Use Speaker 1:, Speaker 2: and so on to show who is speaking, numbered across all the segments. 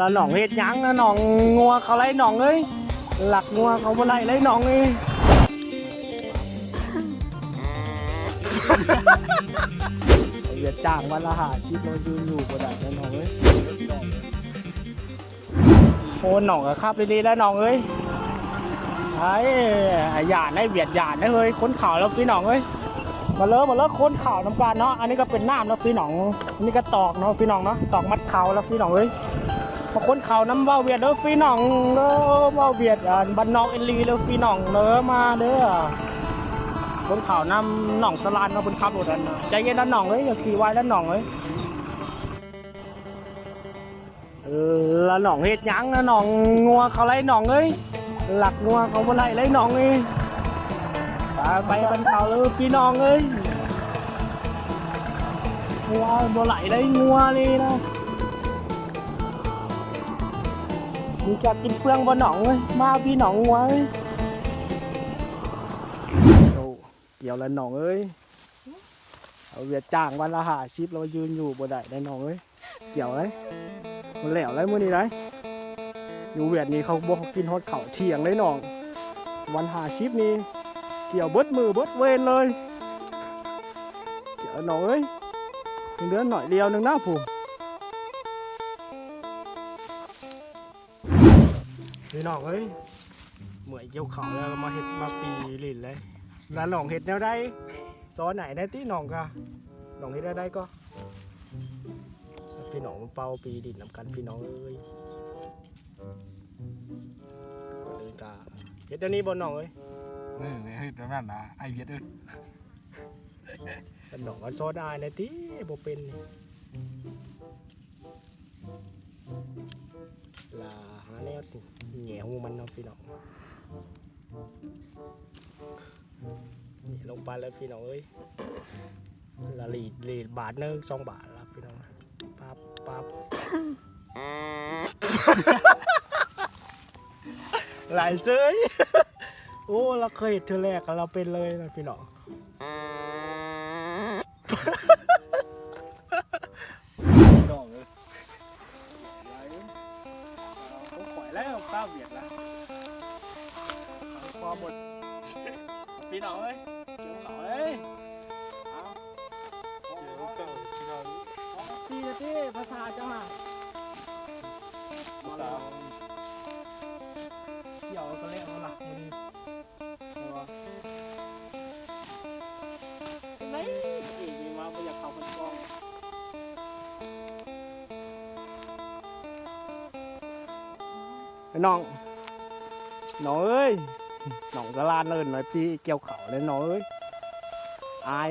Speaker 1: ละหนองเฮ็ดหยังละหนองงัวเขาไล่หนองเอ้ยหลักงัวเขาบ่ไล่ไล่หนองเอ้ยเวียดจ้างวันละหาชิปเรายืนอยู่บ่ได้แล้วหนองเอ้ยโอ้หนองก็ขับดีๆแล้วหนองเอ้ยไอ้ไอ้หยาดไอ้เวียดหยาดไอ้เฮ้ยคนข่าวแล้วพี่หนองเอ้ย มาเลิกมาเลิกคนข่าวน้ำกันเนาะอันนี้ก็เป็นน้ำแล้วพี่หนองอันนี้ก็ตอกเนาะพี่หนองเนาะตอกมัดเข่าแล้วพี่หนองเอ้ยพอคนข่าวน้ำว่าเวียดเด้อพี่หนองเด้อเว่าเวียดอ่าบ้านนอกเอลีแล้วพี่หนองเด้อมาเด้อคนข่าวน้ำหนองสลานมาบนขับรถอันน่ะใจเย็นนะหนองเอ้ยอย่าขี่ไว้แล้วหนองเอ้ยละหนองเฮ็ดยังละหนองงัวเขาไล่หนองเอ้ยหลักงัวเขาบ่ไล่ไล่หนองเอ้ย ไปไปบนเขาเลยพี่น้องเอ้ยงัวบ่ไหลได้งัวเลยนะมีจะกินเฟืองบนหนองเอ้ยมาพี่หนองงัวเอ้ยโอ้เกี่ยวแล้วน้องเอ้ยเอาเวียดจ้างวันละหาชิปเรายืนอยู่บ่ได้ได้หนองเอ้ยเกี่ยวเลยมันแหลวเลยมื้อนี้ไรอยู่เวียดนี่เขาบอกกินฮอดเขาเที่ยงเลยน้อง วันหาชิปนี่ เกี่ยวเบิดมือเบิดเวนเลยเกี่ยวน้องเอ้ยยังเหลือหน่อยเดียวหนึงนะผมพี่น้องเอ้ยเหมือนเกี่ยวเขาแล้วมาเห็ดมาปีลินเลยแล้วหนองเห็ดแนวได้ซอไหนได้ที่หนองกะหนองเห็ดแนวได้ก็พี่น้องเป่าปีดินนำกันพี่น้องเอ้ยก็เลยกาเห็ดเดี๋ยวนี้บนหนองเอ้ย
Speaker 2: เออเฮ้ยตรงนั้นนะไอเวียดเอ้ย
Speaker 1: แต่หนองมันซอได้ในที่บ่เป็นนี่ลาหาแนวแหง่หูมันเนาะพี่น้องนี่ลงไปแล้วพี่น้องเอ้ยละลีดลีดบาทหนึงสองบาทละพี่น้องปั๊บปั๊บหลายเซย โอ้เราเคยเห็นเธอแรกกับเราเป็นเลยนะพี่น้องพี่น้องเลยผมปล่อยแล้วข้าวเบียดละพอหมดพี่น้องเอ้ยเกี่ยวเขาเอ้ยเอา
Speaker 2: เดี๋ยวก็พี่น้อง
Speaker 1: ตีนะที่ภาษาเจ้าห่ามาแล้ น้องน้องเอ้ยน้องกะลานเนินหน่อยพี่เกี่ยวเขาเลยน้องเอ้ยอาย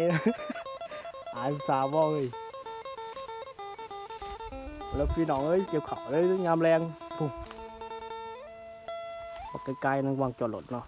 Speaker 1: อายสาวบ่เอ้ยแล้วพี่น้องเอ้ยเกี่ยวเขาเลยงามแรงปุ๊บไกลๆนั่งวางจอดรถเนาะ